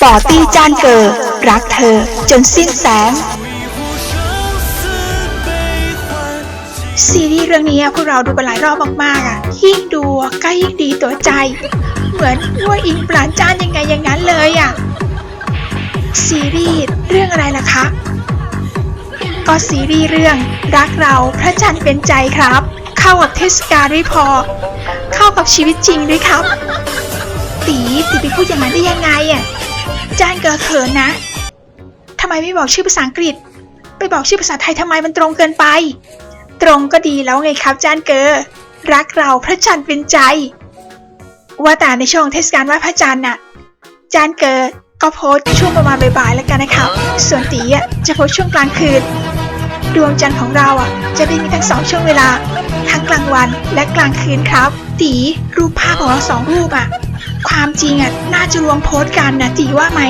ปอตี้จานเกิดรักเธอจนสิ้นแสงซีรีส์เรื่องนี้พวกเราดูไปหลายรอบมากๆอะยิ่งดูก็ยิ่งดีตัวใจ เหมือนว่าอิงปราณจานยังไงอย่างนั้นเลยอะซีรีส์เรื่องอะไรล่ะคะ ก็ซีรีส์เรื่องรักเราพระจันทร์เป็นใจครับ เข้ากับเทศกาลด้วยพอ เข้ากับชีวิตจริงด้วยครับ ตีตีไปพูดอย่างนั้นได้ยังไงอะจานเกิดเขินนะทำไมไม่บอกชื่อภาษาอังกฤษ ไปบอกชื่อภาษาไทยทำไมมันตรงเกินไป ตรงก็ดีแล้วไงครับจานเกอรักเราพระจันทร์เป็นใจ ว่าแต่ในช่วงเทศกาลไหว้พระจันทร์น่ะ จานเกอก็โพสช่วงประมาณบ่ายๆแล้วกันนะครับ ส่วนตีอะจะโพสช่วงกลางคืน ดวงจันทร์ของเราอะ จะได้มีทั้งสองช่วงเวลา ทั้งกลางวันและกลางคืนครับ ตีรูปภาพของเราสองรูปอะ ความจริงอะน่าจะรวมโพสต์กันนะตีว่าไหม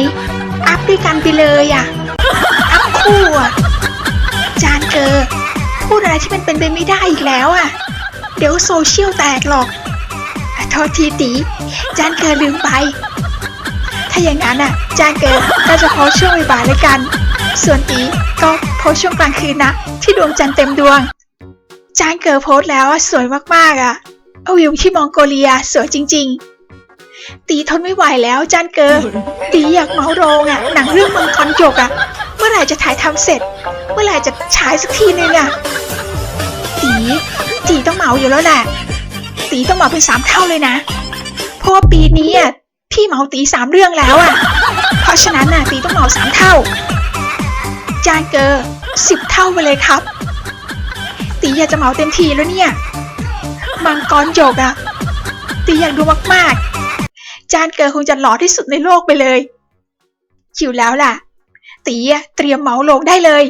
อัพด้วยกันไปเลยอะ อัพคู่อะ จานเกอพูดอะไรที่มันเป็นไปไม่ได้อีกแล้วอะ เดี๋ยวโซเชียลแตกหรอกอะโทษทีตีจานเกอลืมไป ถ้าอย่างนั้นอะ จานเกอก็จะโพสต์ช่วงบ่ายเลยกัน ส่วนตีก็โพสช่วงกลางคืนนะ ที่ดวงจันทร์เต็มดวง จานเกอโพสแล้วอะสวยมากๆอะเอาวิวที่มองโกเลียสวยจริง ๆ ตีทนไม่ไหวแล้วจานเกอตีอยากเมาโรงอะหนังเรื่องมังกรหยกอะ เมื่อไหร่จะถ่ายทำเสร็จ เมื่อไหร่จะฉายสักทีนึงอะตีตีต้องเมาอยู่แล้วแหละตีต้องเมาเป็นสามเท่าเลยนะเพราะว่าปีนี้อะพี่เมาตีสามเรื่องแล้วอะ เพราะฉะนั้นน่ะตีต้องเมาสามเท่า จานเกอร์สิบเท่าไปเลยครับ ตีอยากจะเหมาเต็มทีแล้วเนี่ย มังกรหยกอะตีอยากดูมากๆ จานเกอร์คงจะหล่อที่สุดในโลกไปเลยอยู่แล้วล่ะ ตีเตรียมเหมาลงได้เลย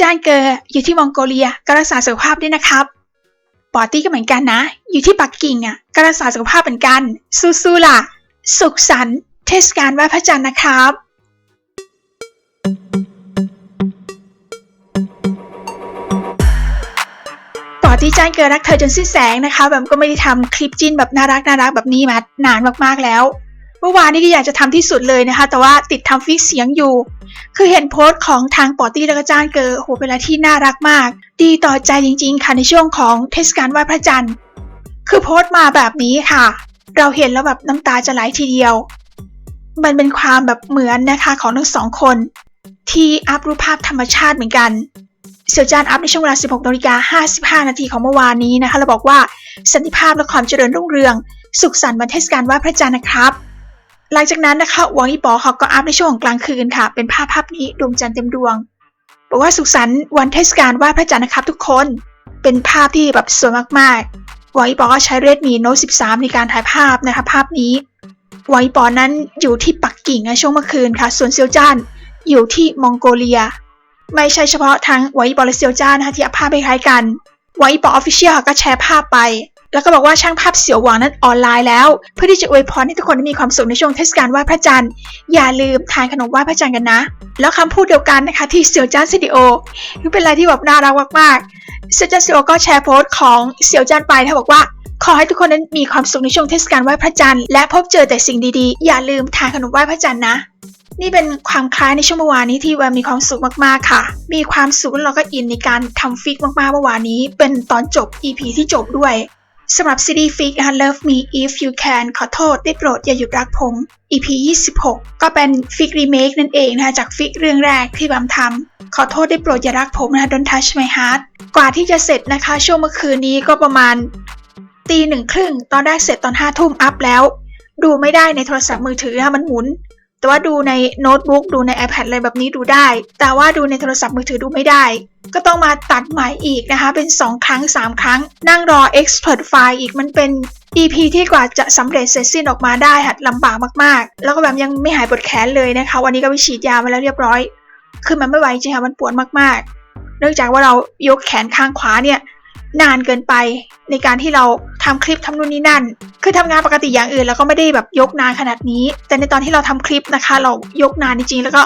จานเกอร์อยู่ที่มองโกเลียก็รักษาสุขภาพด้วยนะครับปอตี้ก็เหมือนกันนะ อยู่ที่ปักกิ่งอะก็รักษาสุขภาพเหมือนกัน สู้ๆล่ะ สุขสันต์เทศกาลไหว้พระจันทร์นะครับ ต่อที่จานเกอรักเธอจนสิ้นแสงนะคะ แบบก็ไม่ได้ทำคลิปจิ้นแบบน่ารักน่ารักแบบนี้มานานมากๆแล้วเมื่อวานนี้ก็อยากจะทำที่สุดเลยนะคะ แต่ว่าติดทำฟิกเสียงอยู่ คือเห็นโพสต์ของทางปอตี้แล้วก็จ้านเกอโหเป็นอะไรที่น่ารักมาก ดีต่อใจจริง ๆ ค่ะในช่วงของเทศกาลไหว้พระจันทร์ คือโพสต์มาแบบนี้ค่ะ เราเห็นแล้วแบบน้ำตาจะไหลทีเดียว มันเป็นความแบบเหมือนนะคะของทั้งสองคน ที่อัพรูปภาพธรรมชาติเหมือนกัน เสี่ยวจานอัพในช่วงเวลา 16นาฬิกา55 นาทีของเมื่อวานนี้นะคะเราบอกว่าสันติภาพและความเจริญรุ่งเรือง สุขสันต์วันเทศกาลไหว้พระจันทร์นะครับ หลังจากนั้นนะคะหวังอีปอเขาก็อัพในช่วงของกลางคืนค่ะ เป็นภาพภาพนี้ดวงจันทร์เต็มดวง บอกว่าสุขสันต์วันเทศกาลไหว้พระจันทร์นะครับ ทุกคน เป็นภาพที่แบบสวยมากๆหวังอีปอก็ใช้เรดมีโน้ต13 ในการถ่ายภาพนะคะภาพนี้หวงอีปอนั้นอยู่ที่ปักกิ่งในช่วงเมื่อคืนค่ะ ส่วนเซียวจ้าน อยู่ที่มองโกเลีย ไม่ใช่เฉพาะทั้งหวังอีปอแลเซียวจ้านนะคะที่อัพภาพคล้ายกันหวังอีปออฟฟิเชียลก็แชร์ภาพไป แล้วก็บอกว่าช่างภาพเสี่ยวหวังนั้นออนไลน์แล้ว เพื่อที่จะอวยพรให้ทุกคนมีความสุขในช่วงเทศกาลไหว้พระจันทร์ อย่าลืมทานขนมไหว้พระจันทร์กันนะ แล้วคำพูดเดียวกันนะคะที่เสี่ยวจ้านสตูดิโอนี่เป็นอะไรที่แบบน่ารักมากๆเสี่ยวจ้านสตูดิโอก็แชร์โพสต์ของเสี่ยวจ้านไปนะคะบอกว่าขอให้ทุกคนนั้นมีความสุขในช่วงเทศกาลไหว้พระจันทร์และพบเจอแต่สิ่งดีๆ อย่าลืมทานขนมไหว้พระจันทร์นะ นี่เป็นความคล้ายในช่วงเมื่อวานนี้ที่แววมีความสุขมากๆค่ะ มีความสุขแล้วเราก็อินในการทำฟิกมากๆเมื่อวานนี้ เป็นตอนจบ EP ที่จบด้วยสำหรับซีรีส์ฟิกนะคะ Love Me If You Can ขอโทษได้โปรดอย่าหยุดรักผม EP 26 ก็เป็นฟิกรีเมคนั่นเองนะคะจากฟิกเรื่องแรกที่บัมทำขอโทษได้โปรดอย่ารักผมนะคะ Don't Touch My Heart กว่าที่จะเสร็จนะคะ ช่วงเมื่อคืนนี้ก็ประมาณตีหนึ่งครึ่งตอนแรกเสร็จตอนห้าทุ่มอัพแล้ว ดูไม่ได้ในโทรศัพท์มือถือนะมันหมุน แต่ว่าดูในโน้ตบุ๊กดูใน iPad อะไรแบบนี้ดูได้ แต่ว่าดูในโทรศัพท์มือถือดูไม่ได้ ก็ต้องมาตัดใหม่อีกนะคะ เป็น 2 ครั้ง 3 ครั้ง นั่งรอ export ไฟล์อีกมันเป็น EP ที่กว่าจะสำเร็จเสร็จสิ้นออกมาได้ค่ะลำบากมากๆ แล้วก็แบบยังไม่หายปวดแขนเลยนะคะ วันนี้ก็ไปฉีดยามาแล้วเรียบร้อย คือมันไม่ไหวจริงค่ะมันปวดมากๆ เนื่องจากว่าเรายกแขนข้างขวาเนี่ย นานเกินไปในการที่เราทำคลิปทำนู่นนี่นั่น คือทำงานปกติอย่างอื่นแล้วก็ไม่ได้แบบยกนานขนาดนี้ แต่ในตอนที่เราทำคลิปนะคะ เรายกนานจริงๆแล้วก็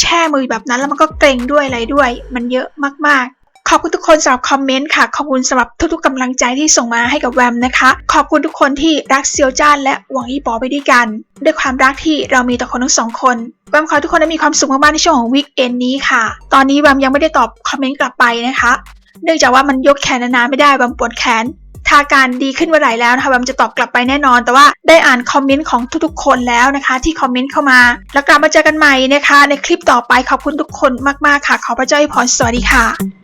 แช่มือแบบนั้นแล้วมันก็เกร็งด้วยอะไรด้วย มันเยอะมากๆขอบคุณทุกคนสำหรับคอมเมนต์ค่ะ ขอบคุณสำหรับทุกๆกำลังใจที่ส่งมาให้กับแวมนะคะ ขอบคุณทุกคนที่รักเซียวจ้านและหวังอีปอไปด้วยกัน ด้วยความรักที่เรามีต่อคนทั้งสองคนแวมขอทุกคนได้มีความสุขมากๆในช่วงของวีคเอนนี้ค่ะ ตอนนี้แวมยังไม่ได้ตอบคอมเมนต์กลับไปนะคะ เนื่องจากว่ามันยกแขนนานๆไม่ได้บำปวดแขนถ้าการดีขึ้นเมื่อไหร่แล้วนะคะบัมจะตอบกลับไปแน่นอน แต่ว่าได้อ่านคอมเมนต์ของทุกๆ คนแล้วนะคะ ที่คอมเมนต์เข้ามา แล้วกลับมาเจอกันใหม่นะคะ ในคลิปต่อไปขอบคุณทุกคนมากๆค่ะ ขอพระเจ้าอวยพรสวัสดีค่ะ